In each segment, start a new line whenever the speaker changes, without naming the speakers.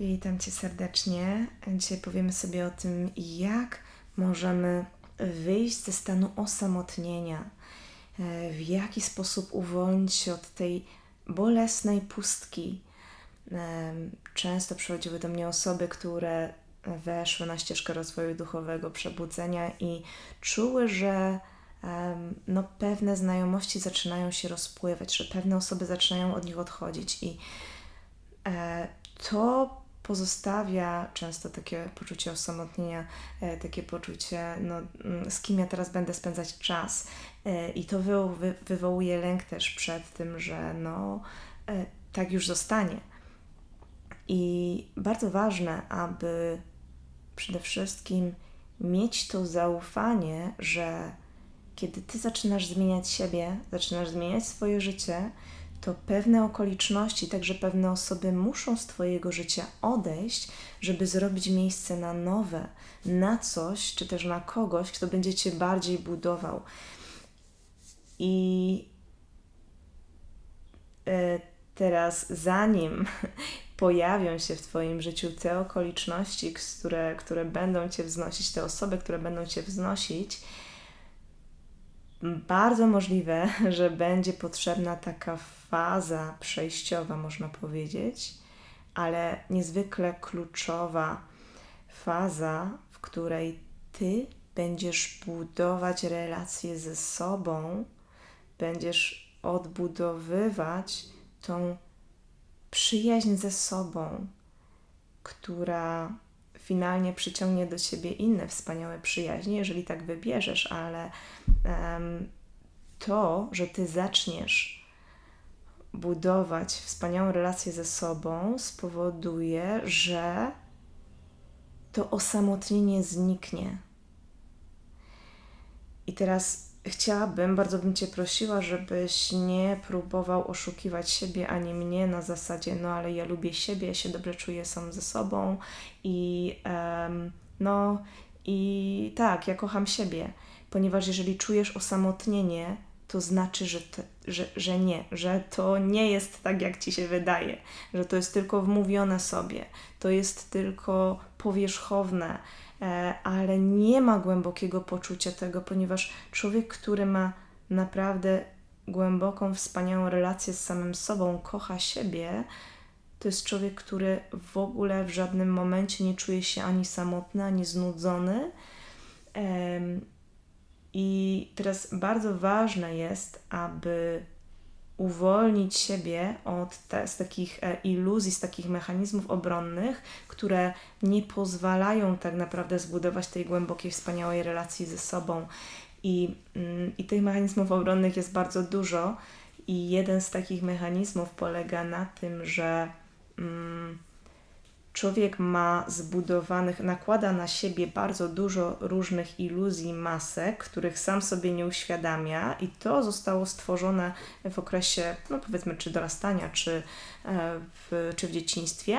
Witam Cię serdecznie. Dzisiaj powiemy sobie o tym, jak możemy wyjść ze stanu osamotnienia, e, w jaki sposób uwolnić się od tej bolesnej pustki. E, często przychodziły do mnie osoby, które weszły na ścieżkę rozwoju duchowego, przebudzenia i czuły, że no, pewne znajomości zaczynają się rozpływać, że pewne osoby zaczynają od nich odchodzić i e, to pozostawia często takie poczucie osamotnienia, e, takie poczucie, no, mm, z kim ja teraz będę spędzać czas. E, I to wy, wywołuje lęk też przed tym, że no, e, tak już zostanie. I bardzo ważne, aby przede wszystkim mieć to zaufanie, że kiedy ty zaczynasz zmieniać siebie, zaczynasz zmieniać swoje życie, to pewne okoliczności, także pewne osoby muszą z Twojego życia odejść, żeby zrobić miejsce na nowe, na coś, czy też na kogoś, kto będzie Cię bardziej budował. I e, teraz, zanim pojawią się w Twoim życiu te okoliczności, które, które będą Cię wznosić, te osoby, które będą Cię wznosić, bardzo możliwe, że będzie potrzebna taka faza przejściowa, można powiedzieć, ale niezwykle kluczowa faza, w której ty będziesz budować relacje ze sobą, będziesz odbudowywać tą przyjaźń ze sobą, która finalnie przyciągnie do siebie inne wspaniałe przyjaźnie, jeżeli tak wybierzesz, ale um, to, że ty zaczniesz budować wspaniałą relację ze sobą, spowoduje, że to osamotnienie zniknie. I teraz chciałabym, bardzo bym Cię prosiła, żebyś nie próbował oszukiwać siebie ani mnie na zasadzie, no ale ja lubię siebie, ja się dobrze czuję sam ze sobą i um, no i tak, ja kocham siebie, ponieważ jeżeli czujesz osamotnienie, to znaczy, że, te, że, że nie, że to nie jest tak, jak ci się wydaje, że to jest tylko wmówione sobie, to jest tylko powierzchowne, E, ale nie ma głębokiego poczucia tego, ponieważ człowiek, który ma naprawdę głęboką, wspaniałą relację z samym sobą, kocha siebie, to jest człowiek, który w ogóle w żadnym momencie nie czuje się ani samotny, ani znudzony. I teraz bardzo ważne jest, aby uwolnić siebie od te, z takich e, iluzji, z takich mechanizmów obronnych, które nie pozwalają tak naprawdę zbudować tej głębokiej, wspaniałej relacji ze sobą. I, mm, I tych mechanizmów obronnych jest bardzo dużo, i jeden z takich mechanizmów polega na tym, że. Mm, człowiek ma zbudowanych, nakłada na siebie bardzo dużo różnych iluzji, masek, których sam sobie nie uświadamia, i to zostało stworzone w okresie, no powiedzmy, czy dorastania, czy e, w, czy w dzieciństwie,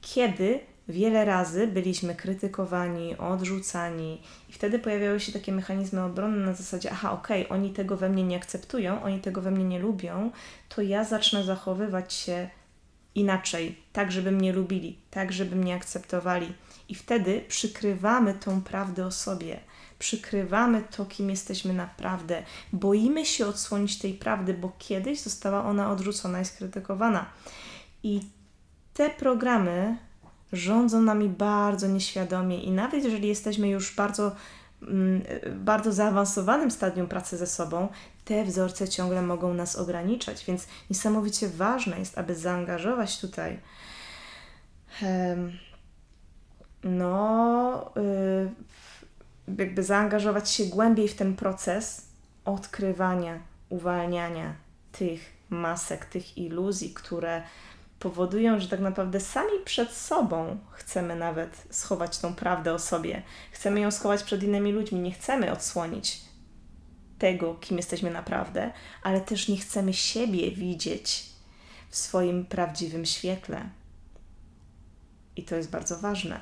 kiedy wiele razy byliśmy krytykowani, odrzucani, i wtedy pojawiały się takie mechanizmy obronne na zasadzie: aha, okej, okay, oni tego we mnie nie akceptują, oni tego we mnie nie lubią, to ja zacznę zachowywać się inaczej, tak żeby mnie lubili, tak żeby mnie akceptowali. I wtedy przykrywamy tą prawdę o sobie, przykrywamy to, kim jesteśmy naprawdę. Boimy się odsłonić tej prawdy, bo kiedyś została ona odrzucona i skrytykowana. I te programy rządzą nami bardzo nieświadomie, i nawet jeżeli jesteśmy już bardzo bardzo zaawansowanym stadium pracy ze sobą, te wzorce ciągle mogą nas ograniczać, więc niesamowicie ważne jest, aby zaangażować tutaj no, y, jakby zaangażować się głębiej w ten proces odkrywania, uwalniania tych masek, tych iluzji, które powodują, że tak naprawdę sami przed sobą chcemy nawet schować tą prawdę o sobie. Chcemy ją schować przed innymi ludźmi, nie chcemy odsłonić tego, kim jesteśmy naprawdę, ale też nie chcemy siebie widzieć w swoim prawdziwym świetle. I to jest bardzo ważne.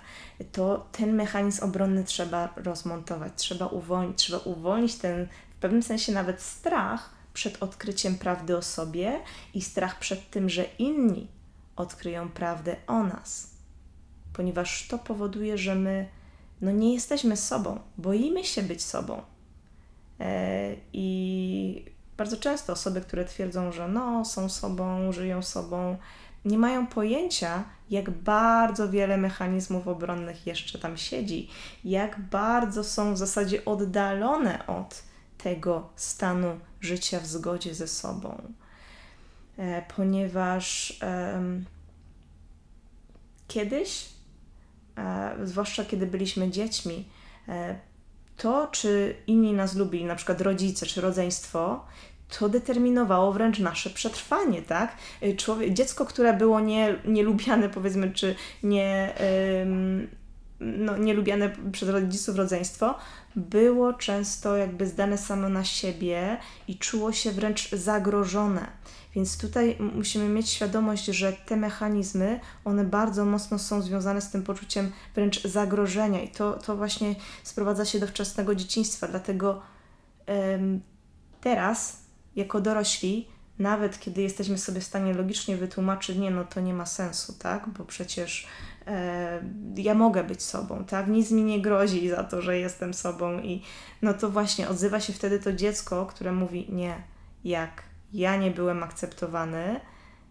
To ten mechanizm obronny trzeba rozmontować, trzeba uwolnić, trzeba uwolnić ten w pewnym sensie nawet strach przed odkryciem prawdy o sobie i strach przed tym, że inni odkryją prawdę o nas. ponieważ to powoduje, że my no nie jesteśmy sobą, boimy się być sobą. E, I bardzo często osoby, które twierdzą, że no, są sobą, żyją sobą, nie mają pojęcia, jak bardzo wiele mechanizmów obronnych jeszcze tam siedzi, jak bardzo są w zasadzie oddalone od tego stanu życia w zgodzie ze sobą. E, ponieważ kiedyś, e, zwłaszcza kiedy byliśmy dziećmi, e, to, czy inni nas lubili, na przykład rodzice czy rodzeństwo, to determinowało wręcz nasze przetrwanie, tak? Człowiek, dziecko, które było nie, nielubiane, powiedzmy, czy nie, no, nielubiane przez rodziców rodzeństwo, było często jakby zdane samo na siebie i czuło się wręcz zagrożone. Więc tutaj musimy mieć świadomość, że te mechanizmy, one bardzo mocno są związane z tym poczuciem wręcz zagrożenia i to, to właśnie sprowadza się do wczesnego dzieciństwa. Dlatego teraz jako dorośli, nawet kiedy jesteśmy sobie w stanie logicznie wytłumaczyć, nie, no to nie ma sensu, tak? Bo przecież e, ja mogę być sobą, tak? Nic mi nie grozi za to, że jestem sobą i no to właśnie odzywa się wtedy to dziecko, które mówi, nie, jak ja nie byłem akceptowany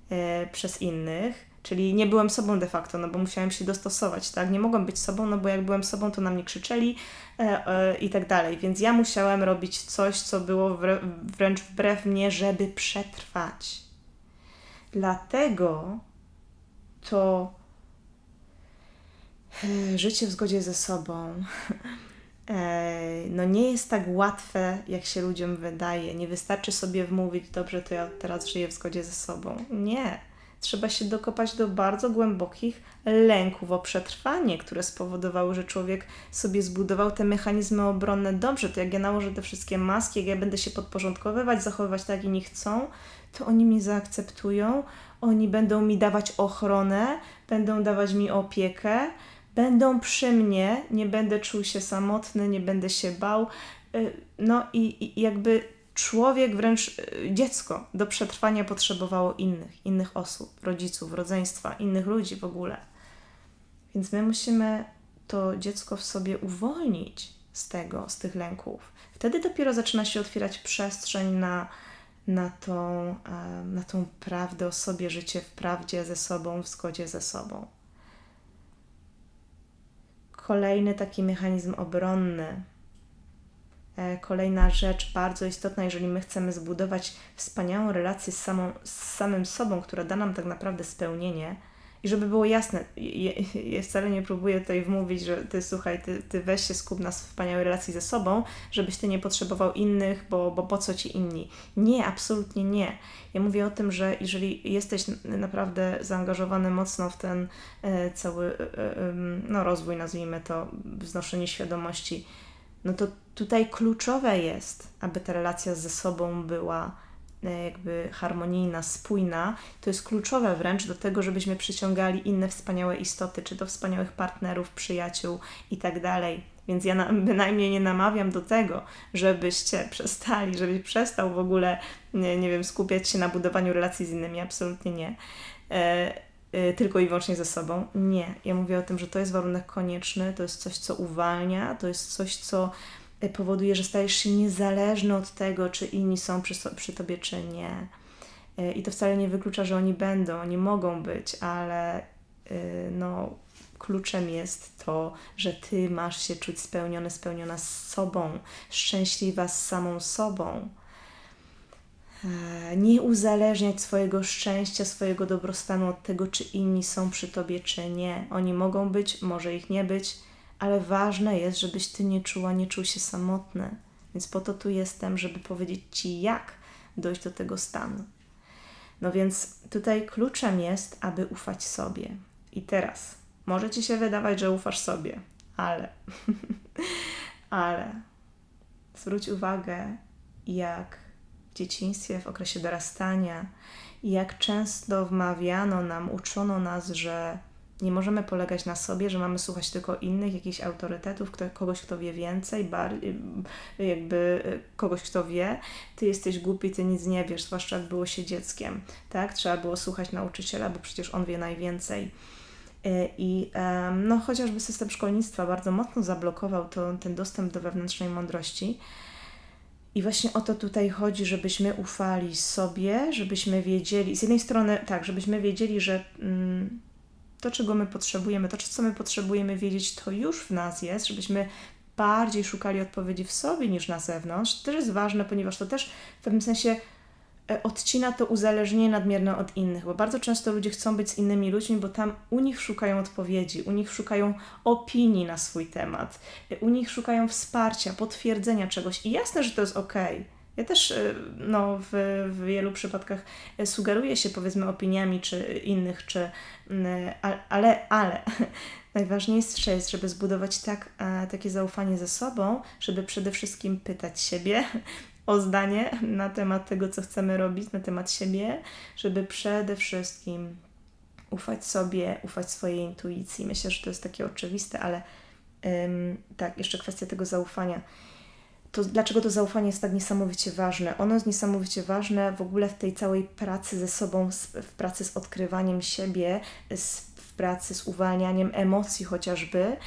e, przez innych, Czyli nie byłem sobą de facto, no bo musiałem się dostosować, tak? Nie mogłem być sobą, no bo jak byłem sobą, to na mnie krzyczeli e, e, i tak dalej. Więc ja musiałem robić coś, co było wrę wręcz wbrew mnie, żeby przetrwać. Dlatego to e, życie w zgodzie ze sobą e, no nie jest tak łatwe, jak się ludziom wydaje. Nie wystarczy sobie wmówić, dobrze, to ja teraz żyję w zgodzie ze sobą. Nie trzeba się dokopać do bardzo głębokich lęków o przetrwanie, które spowodowały, że człowiek sobie zbudował te mechanizmy obronne dobrze. To jak ja nałożę te wszystkie maski, jak ja będę się podporządkowywać, zachowywać tak, jak inni chcą, to oni mnie zaakceptują, oni będą mi dawać ochronę, będą dawać mi opiekę, będą przy mnie, nie będę czuł się samotny, nie będę się bał. Y, no i, i jakby człowiek, wręcz y, dziecko do przetrwania potrzebowało innych, innych osób, rodziców, rodzeństwa, innych ludzi w ogóle. Więc my musimy to dziecko w sobie uwolnić z tego, z tych lęków. Wtedy dopiero zaczyna się otwierać przestrzeń na, na, tą, na tą prawdę o sobie, życie w prawdzie ze sobą, w zgodzie ze sobą. Kolejny taki mechanizm obronny, E, kolejna rzecz bardzo istotna, jeżeli my chcemy zbudować wspaniałą relację z, samą, z samym sobą, która da nam tak naprawdę spełnienie, i żeby było jasne, ja, ja wcale nie próbuję tutaj wmówić, że ty słuchaj, ty, ty weź się skup na wspaniałej relacji ze sobą, żebyś ty nie potrzebował innych, bo, bo po co ci inni. Nie, absolutnie nie. Ja mówię o tym, że jeżeli jesteś naprawdę zaangażowany mocno w ten e, cały e, e, no, rozwój, nazwijmy to, wznoszenie świadomości, no to tutaj kluczowe jest, aby ta relacja ze sobą była e, jakby harmonijna, spójna, to jest kluczowe wręcz do tego, żebyśmy przyciągali inne wspaniałe istoty, czy to wspaniałych partnerów, przyjaciół i tak dalej. Więc ja na, bynajmniej nie namawiam do tego, żebyście przestali, żebyś przestał w ogóle, nie, nie wiem, skupiać się na budowaniu relacji z innymi. Absolutnie nie. E, tylko i wyłącznie ze sobą. Nie. Ja mówię o tym, że to jest warunek konieczny, to jest coś, co uwalnia, to jest coś, co y, powoduje, że stajesz się niezależny od tego, czy inni są przy, przy tobie, czy nie. Y, I to wcale nie wyklucza, że oni będą, oni mogą być, ale no, kluczem jest to, że ty masz się czuć spełniony, spełniona z sobą, szczęśliwa z samą sobą. E, nie uzależniać swojego szczęścia, swojego dobrostanu od tego, czy inni są przy tobie, czy nie. Oni mogą być, może ich nie być, ale ważne jest, żebyś ty nie czuła, nie czuł się samotny. Więc po to tu jestem, żeby powiedzieć ci, jak dojść do tego stanu. No więc tutaj kluczem jest, aby ufać sobie. I teraz może ci się wydawać, że ufasz sobie, ale, ale zwróć uwagę, jak dzieciństwie, w okresie dorastania i jak często wmawiano nam, uczono nas, że nie możemy polegać na sobie, że mamy słuchać tylko innych, jakichś autorytetów, kto, kogoś, kto wie więcej, bar, jakby kogoś, kto wie. Ty jesteś głupi, ty nic nie wiesz, zwłaszcza jak było się dzieckiem, tak? Trzeba było słuchać nauczyciela, bo przecież on wie najwięcej. I no, chociażby system szkolnictwa bardzo mocno zablokował to, ten dostęp do wewnętrznej mądrości. I właśnie o to tutaj chodzi, żebyśmy ufali sobie, żebyśmy wiedzieli, z jednej strony tak, żebyśmy wiedzieli, że mm, to, czego my potrzebujemy, to, co my potrzebujemy wiedzieć, to już w nas jest, żebyśmy bardziej szukali odpowiedzi w sobie niż na zewnątrz. To też jest ważne, ponieważ to też w pewnym sensie odcina to uzależnienie nadmierne od innych, bo bardzo często ludzie chcą być z innymi ludźmi, bo tam u nich szukają odpowiedzi, u nich szukają opinii na swój temat, e, u nich szukają wsparcia, potwierdzenia czegoś i jasne, że to jest ok. Ja też e, no, w, w wielu przypadkach sugeruję się powiedzmy opiniami czy innych, czy, ale, ale Najważniejsze jest, żeby zbudować tak, e, takie zaufanie ze sobą, żeby przede wszystkim pytać siebie o zdanie na temat tego, co chcemy robić, na temat siebie, żeby przede wszystkim ufać sobie, ufać swojej intuicji. Myślę, że to jest takie oczywiste, ale ym, tak, jeszcze kwestia tego zaufania. To, dlaczego to zaufanie jest tak niesamowicie ważne? Ono jest niesamowicie ważne w ogóle w tej całej pracy ze sobą, w pracy z odkrywaniem siebie, z pracy z uwalnianiem emocji chociażby.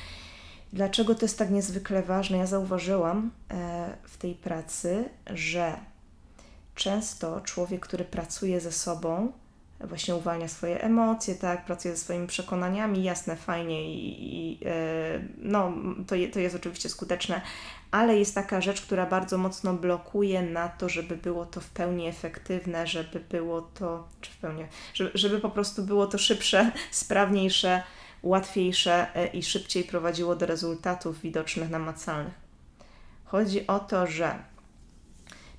Dlaczego to jest tak niezwykle ważne? Ja zauważyłam e, w tej pracy, że często człowiek, który pracuje ze sobą, właśnie uwalnia swoje emocje, tak, pracuje ze swoimi przekonaniami, jasne, fajnie i, i e, no, to, je, to jest oczywiście skuteczne, ale jest taka rzecz, która bardzo mocno blokuje na to, żeby było to w pełni efektywne, żeby było to, czy w pełni, żeby, żeby po prostu było to szybsze, sprawniejsze, łatwiejsze e, i szybciej prowadziło do rezultatów widocznych, namacalnych. Chodzi o to, że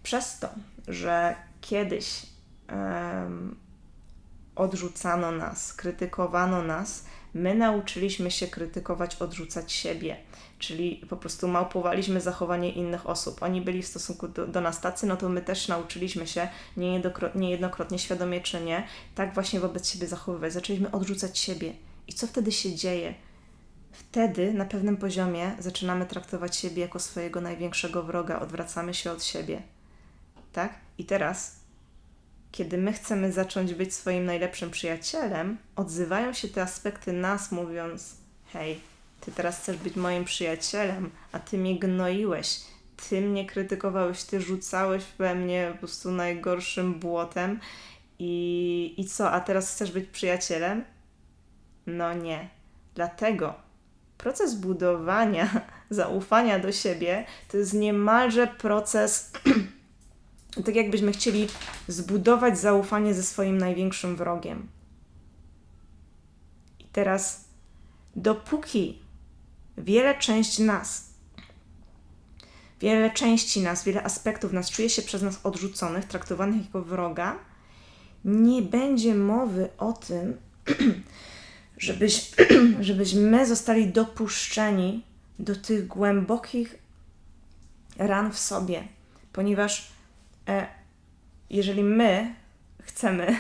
przez to, że kiedyś um, odrzucano nas, krytykowano nas, my nauczyliśmy się krytykować, odrzucać siebie. Czyli po prostu małpowaliśmy zachowanie innych osób. Oni byli w stosunku do, do nas tacy, no to my też nauczyliśmy się niejednokrotnie, niejednokrotnie, świadomie czy nie, tak właśnie wobec siebie zachowywać. Zaczęliśmy odrzucać siebie. I co wtedy się dzieje? Wtedy na pewnym poziomie zaczynamy traktować siebie jako swojego największego wroga, odwracamy się od siebie. Tak? I teraz kiedy my chcemy zacząć być swoim najlepszym przyjacielem, odzywają się te aspekty nas, mówiąc: Hej, ty teraz chcesz być moim przyjacielem, a ty mnie gnoiłeś, ty mnie krytykowałeś, ty rzucałeś we mnie po prostu najgorszym błotem. I, I co, a teraz chcesz być przyjacielem? No nie. Dlatego proces budowania zaufania do siebie to jest niemalże proces tak jakbyśmy chcieli zbudować zaufanie ze swoim największym wrogiem. I teraz, dopóki wiele części nas, wiele części nas, wiele aspektów nas czuje się przez nas odrzuconych, traktowanych jako wroga, nie będzie mowy o tym, żebyś, żebyśmy zostali dopuszczeni do tych głębokich ran w sobie, ponieważ E, jeżeli my chcemy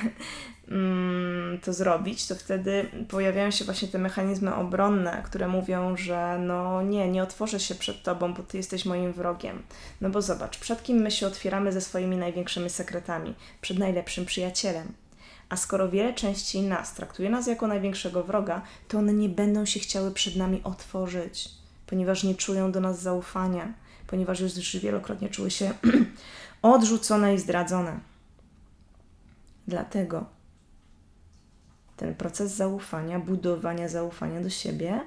mm, to zrobić, to wtedy pojawiają się właśnie te mechanizmy obronne, które mówią, że no nie, nie otworzę się przed tobą, bo ty jesteś moim wrogiem. No bo zobacz, przed kim my się otwieramy ze swoimi największymi sekretami? Przed najlepszym przyjacielem. A skoro wiele części nas traktuje nas jako największego wroga, to one nie będą się chciały przed nami otworzyć, ponieważ nie czują do nas zaufania, ponieważ już wielokrotnie czuły się odrzucone i zdradzone. Dlatego ten proces zaufania, budowania zaufania do siebie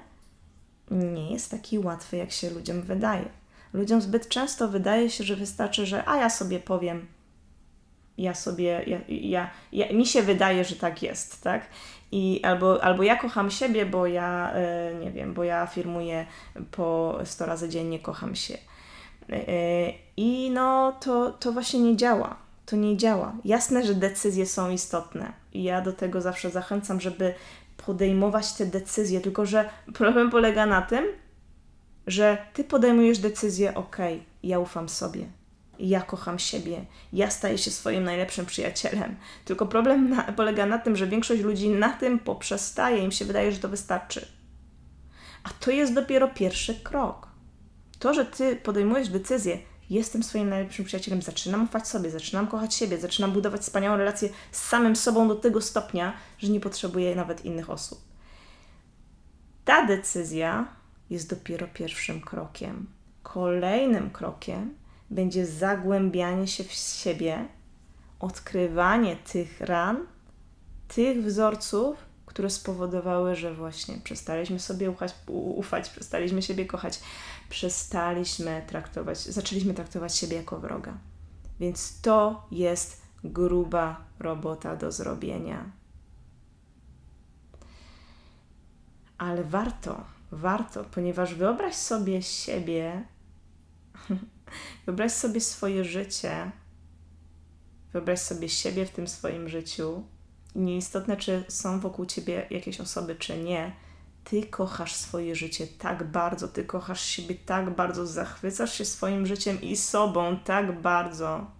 nie jest taki łatwy, jak się ludziom wydaje. Ludziom zbyt często wydaje się, że wystarczy, że a ja sobie powiem, ja sobie, ja, ja, ja, mi się wydaje, że tak jest, tak? I albo, albo ja kocham siebie, bo ja, yy, nie wiem, bo ja afirmuję po 100 razy dziennie kocham się. Yy, I no to, to właśnie nie działa. To nie działa. Jasne, że decyzje są istotne. I ja do tego zawsze zachęcam, żeby podejmować te decyzje, tylko że problem polega na tym, że ty podejmujesz decyzję, ok, ja ufam sobie, ja kocham siebie, ja staję się swoim najlepszym przyjacielem. Tylko problem na, polega na tym, że większość ludzi na tym poprzestaje, im się wydaje, że to wystarczy. A to jest dopiero pierwszy krok. To, że ty podejmujesz decyzję, jestem swoim najlepszym przyjacielem, zaczynam ufać sobie, zaczynam kochać siebie, zaczynam budować wspaniałą relację z samym sobą do tego stopnia, że nie potrzebuję nawet innych osób. ta decyzja jest dopiero pierwszym krokiem. Kolejnym krokiem będzie zagłębianie się w siebie, odkrywanie tych ran, tych wzorców, które spowodowały, że właśnie przestaliśmy sobie ufać, ufać, przestaliśmy siebie kochać, przestaliśmy traktować, zaczęliśmy traktować siebie jako wroga. Więc to jest gruba robota do zrobienia. Ale warto, warto, ponieważ wyobraź sobie siebie, wyobraź sobie swoje życie, wyobraź sobie siebie w tym swoim życiu. Nieistotne, czy są wokół ciebie jakieś osoby, czy nie, ty kochasz swoje życie tak bardzo, ty kochasz siebie tak bardzo, zachwycasz się swoim życiem i sobą tak bardzo,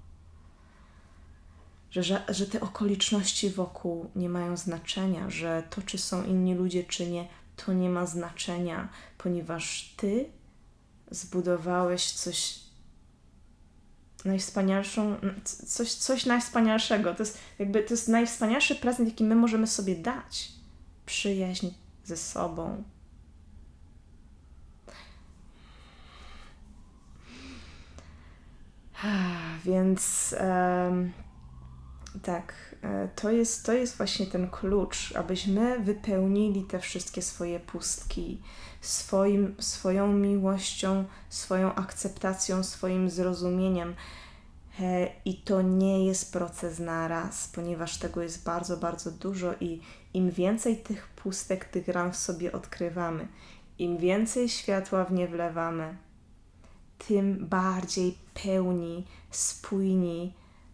że, że, że te okoliczności wokół nie mają znaczenia, że to, czy są inni ludzie, czy nie, to nie ma znaczenia, ponieważ ty zbudowałeś coś najwspanialszą, coś, coś najwspanialszego. To jest jakby to jest najwspanialszy prezent, jaki my możemy sobie dać. Przyjaźń ze sobą. Więc um, tak, e, to jest, to jest właśnie ten klucz, abyśmy wypełnili te wszystkie swoje pustki swoim, swoją miłością, swoją akceptacją, swoim zrozumieniem. E, I to nie jest proces na raz, ponieważ tego jest bardzo, bardzo dużo, i im więcej tych pustek, tych ram w sobie odkrywamy, im więcej światła w nie wlewamy, tym bardziej pełni, spójni,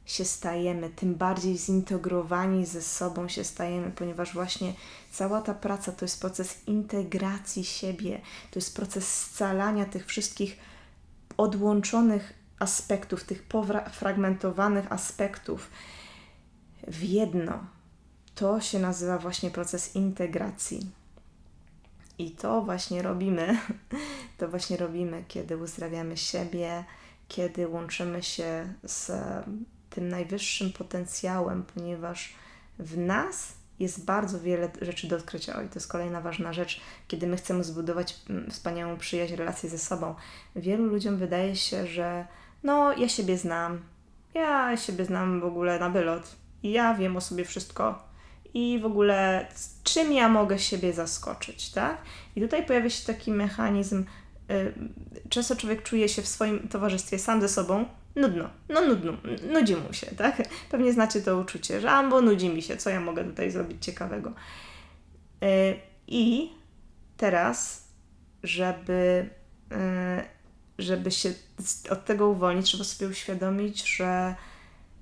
się stajemy, tym bardziej zintegrowani ze sobą się stajemy, ponieważ właśnie cała ta praca to jest proces integracji siebie, to jest proces scalania tych wszystkich odłączonych aspektów, tych fragmentowanych aspektów w jedno. To się nazywa właśnie proces integracji. I to właśnie robimy, to właśnie robimy, kiedy uzdrawiamy siebie, kiedy łączymy się z tym najwyższym potencjałem, ponieważ w nas jest bardzo wiele rzeczy do odkrycia. Oj, to jest kolejna ważna rzecz, kiedy my chcemy zbudować mm, wspaniałą przyjaźń, relację ze sobą. Wielu ludziom wydaje się, że no, ja siebie znam, ja siebie znam w ogóle na wylot i ja wiem o sobie wszystko i w ogóle czym ja mogę siebie zaskoczyć, tak? I tutaj pojawia się taki mechanizm, y, często człowiek czuje się w swoim towarzystwie sam ze sobą, nudno, no nudno, nudzi mu się, tak? Pewnie znacie to uczucie, że albo nudzi mi się, co ja mogę tutaj zrobić ciekawego. E, I teraz, żeby, e, żeby się od tego uwolnić, trzeba sobie uświadomić, że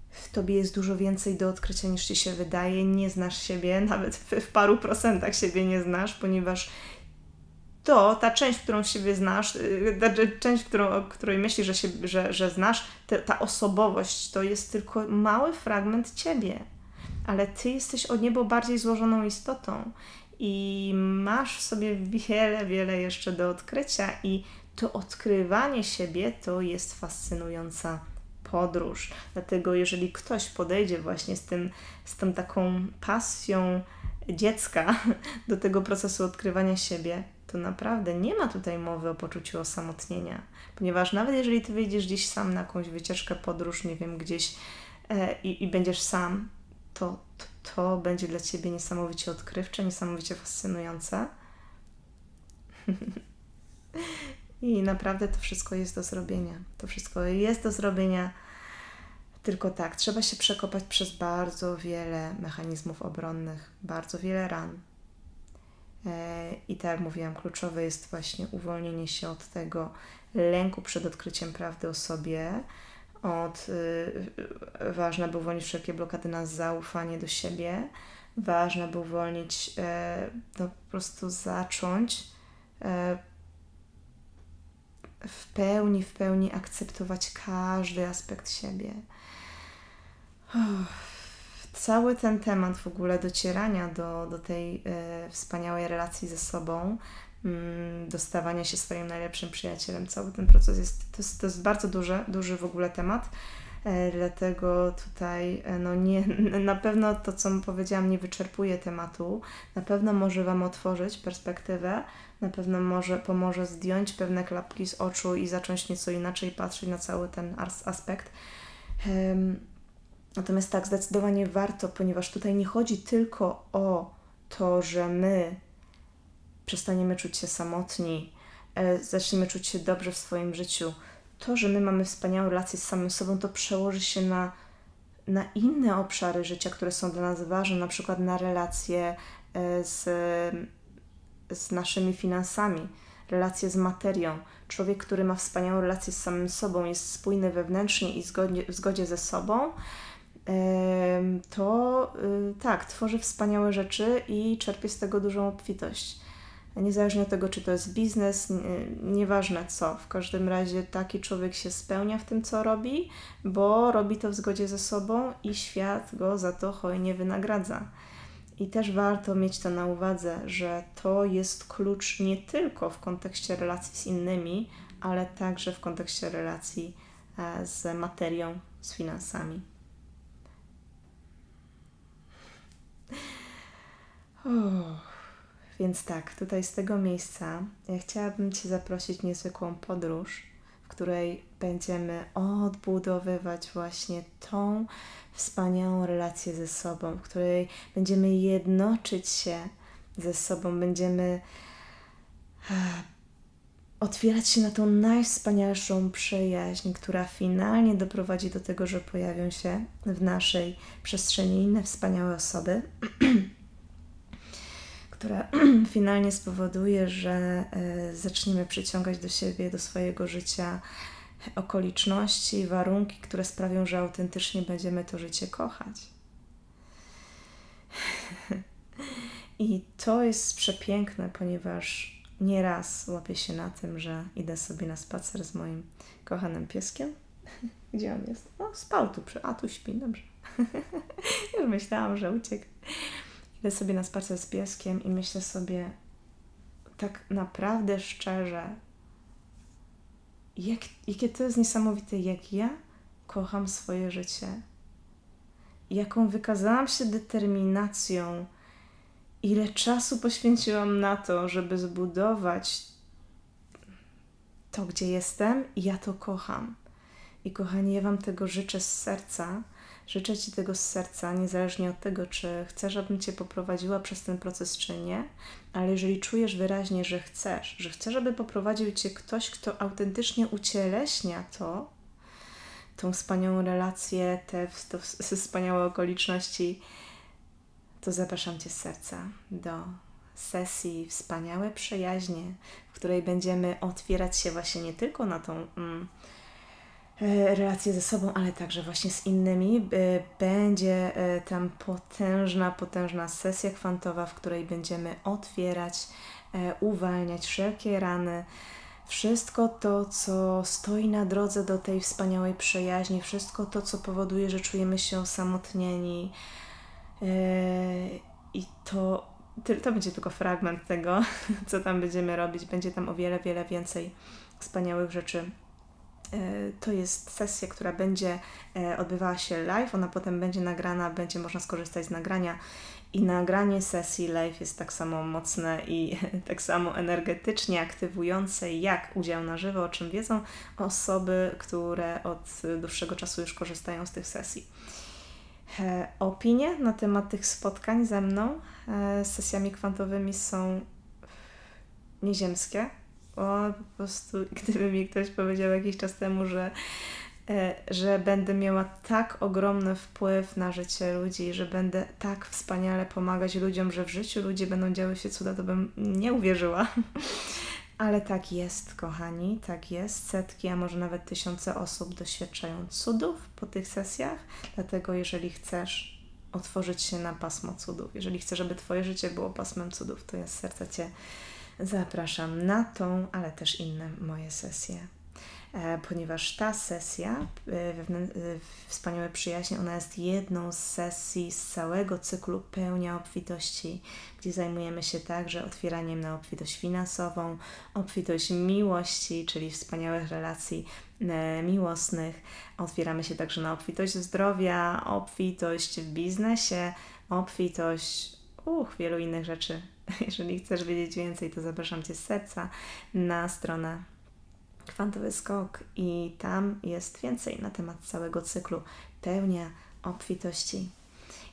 w tobie jest dużo więcej do odkrycia niż ci się wydaje. Nie znasz siebie, nawet w paru procentach siebie nie znasz, ponieważ to ta część, którą siebie znasz, y, znaczy część, którą, której myślisz, że, się, że, że znasz, te, ta osobowość to jest tylko mały fragment ciebie, ale ty jesteś o niebo bardziej złożoną istotą i masz w sobie wiele, wiele jeszcze do odkrycia, i to odkrywanie siebie to jest fascynująca podróż. Dlatego, jeżeli ktoś podejdzie właśnie z, tym, z tą taką pasją dziecka do tego procesu odkrywania siebie, to naprawdę nie ma tutaj mowy o poczuciu osamotnienia, ponieważ nawet jeżeli ty wyjdziesz gdzieś sam na jakąś wycieczkę, podróż, nie wiem, gdzieś e, i, i będziesz sam, to, to, to będzie dla ciebie niesamowicie odkrywcze, niesamowicie fascynujące. I naprawdę to wszystko jest do zrobienia. To wszystko jest do zrobienia. Tylko tak, trzeba się przekopać przez bardzo wiele mechanizmów obronnych, bardzo wiele ran, I tak jak mówiłam, kluczowe jest właśnie uwolnienie się od tego lęku przed odkryciem prawdy o sobie, od, y, ważne by uwolnić wszelkie blokady na zaufanie do siebie, ważne by uwolnić, e, no po prostu zacząć e, w pełni, w pełni akceptować każdy aspekt siebie. Uff cały ten temat w ogóle docierania do, do tej e, wspaniałej relacji ze sobą, mm, dostawania się swoim najlepszym przyjacielem, cały ten proces jest, to jest, to jest bardzo duży, duży w ogóle temat. E, dlatego tutaj e, no nie, na pewno to, co powiedziałam, nie wyczerpuje tematu. Na pewno może Wam otworzyć perspektywę, na pewno może pomoże zdjąć pewne klapki z oczu i zacząć nieco inaczej patrzeć na cały ten aspekt. Natomiast tak, zdecydowanie warto, ponieważ tutaj nie chodzi tylko o to, że my przestaniemy czuć się samotni, e, zaczniemy czuć się dobrze w swoim życiu. To, że my mamy wspaniałe relacje z samym sobą, to przełoży się na, na inne obszary życia, które są dla nas ważne, na przykład na relacje e, z, z naszymi finansami, relacje z materią. Człowiek, który ma wspaniałe relacje z samym sobą, jest spójny wewnętrznie i zgodnie, w zgodzie ze sobą, to y, tak, tworzy wspaniałe rzeczy i czerpie z tego dużą obfitość. Niezależnie od tego, czy to jest biznes, nieważne co. W każdym razie taki człowiek się spełnia w tym, co robi, bo robi to w zgodzie ze sobą i świat go za to hojnie wynagradza. I też warto mieć to na uwadze, że to jest klucz nie tylko w kontekście relacji z innymi, ale także w kontekście relacji e, z materią, z finansami. Więc tak, tutaj z tego miejsca ja chciałabym Cię zaprosić w niezwykłą podróż, w której będziemy odbudowywać właśnie tą wspaniałą relację ze sobą, w której będziemy jednoczyć się ze sobą, będziemy otwierać się na tą najwspanialszą przyjaźń, która finalnie doprowadzi do tego, że pojawią się w naszej przestrzeni inne wspaniałe osoby. która finalnie spowoduje, że e, zaczniemy przyciągać do siebie, do swojego życia okoliczności, warunki, które sprawią, że autentycznie będziemy to życie kochać. I to jest przepiękne, ponieważ nieraz łapię się na tym, że idę sobie na spacer z moim kochanym pieskiem. Gdzie on jest? No, spał tu, przy... a tu śpi, dobrze. Już myślałam, że uciekł. Idę sobie na spacer z pieskiem i myślę sobie tak naprawdę szczerze, jak, jakie to jest niesamowite, jak ja kocham swoje życie. Jaką wykazałam się determinacją, ile czasu poświęciłam na to, żeby zbudować to, gdzie jestem, i ja to kocham. I kochani, ja Wam tego życzę z serca Życzę Ci tego z serca, niezależnie od tego, czy chcesz, abym Cię poprowadziła przez ten proces, czy nie, ale jeżeli czujesz wyraźnie, że chcesz, że chcesz, aby poprowadził Cię ktoś, kto autentycznie ucieleśnia to, tą wspaniałą relację, te, te wspaniałe okoliczności, to zapraszam Cię z serca do sesji Wspaniałe Przyjaźnie, w której będziemy otwierać się właśnie nie tylko na tą. Mm, relacje ze sobą, ale także właśnie z innymi. E, będzie e, tam potężna, potężna sesja kwantowa, w której będziemy otwierać, uwalniać wszelkie rany, wszystko to, co stoi na drodze do tej wspaniałej przyjaźni, wszystko to, co powoduje, że czujemy się osamotnieni. I to, to będzie tylko fragment tego, co tam będziemy robić. Będzie tam o wiele, wiele więcej wspaniałych rzeczy E, to jest sesja, która będzie e, odbywała się live, ona potem będzie nagrana, będzie można skorzystać z nagrania i nagranie sesji live jest tak samo mocne i tak samo energetycznie aktywujące jak udział na żywo, o czym wiedzą osoby, które od dłuższego czasu już korzystają z tych sesji. E, opinie na temat tych spotkań ze mną z sesjami kwantowymi są nieziemskie o, po prostu gdyby mi ktoś powiedział jakiś czas temu, że, e, że będę miała tak ogromny wpływ na życie ludzi, że będę tak wspaniale pomagać ludziom, że w życiu ludzie będą działy się cuda, to bym nie uwierzyła. Ale tak jest, kochani, tak jest. Setki, a może nawet tysiące osób doświadczają cudów po tych sesjach. Dlatego, jeżeli chcesz otworzyć się na pasmo cudów, jeżeli chcesz, żeby Twoje życie było pasmem cudów, to ja z serca Cię zapraszam na tą, ale też inne moje sesje. E, ponieważ ta sesja, e, e, Wspaniałe Przyjaźnie, ona jest jedną z sesji z całego cyklu Pełnia Obfitości, gdzie zajmujemy się także otwieraniem na obfitość finansową, obfitość miłości, czyli wspaniałych relacji miłosnych. Otwieramy się także na obfitość zdrowia, obfitość w biznesie, obfitość uch, wielu innych rzeczy. Jeżeli chcesz wiedzieć więcej, to zapraszam Cię z serca na stronę Kwantowy Skok i tam jest więcej na temat całego cyklu pełnia obfitości.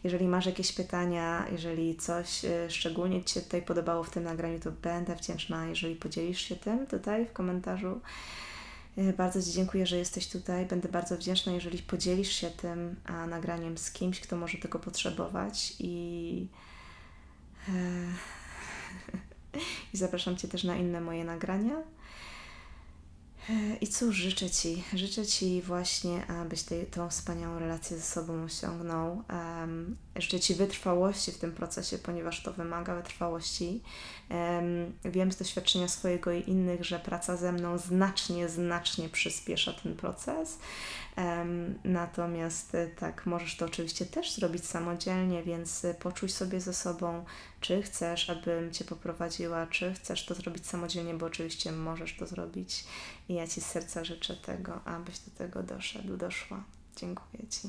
Jeżeli masz jakieś pytania, jeżeli coś y, szczególnie Ci się tutaj podobało w tym nagraniu, to będę wdzięczna, jeżeli podzielisz się tym tutaj w komentarzu. Y, bardzo Ci dziękuję, że jesteś tutaj. Będę bardzo wdzięczna, jeżeli podzielisz się tym a, nagraniem z kimś, kto może tego potrzebować i, e, i zapraszam Cię też na inne moje nagrania. I cóż, życzę Ci, życzę Ci właśnie, abyś tej, tą wspaniałą relację ze sobą osiągnął. Um, życzę Ci wytrwałości w tym procesie, ponieważ to wymaga wytrwałości. Um, wiem z doświadczenia swojego i innych, że praca ze mną znacznie, znacznie przyspiesza ten proces. Um, natomiast e, tak, możesz to oczywiście też zrobić samodzielnie, więc e, poczuj sobie ze sobą, czy chcesz, abym Cię poprowadziła, czy chcesz to zrobić samodzielnie, bo oczywiście możesz to zrobić i ja Ci z serca życzę tego, abyś do tego doszedł, doszła. Dziękuję Ci.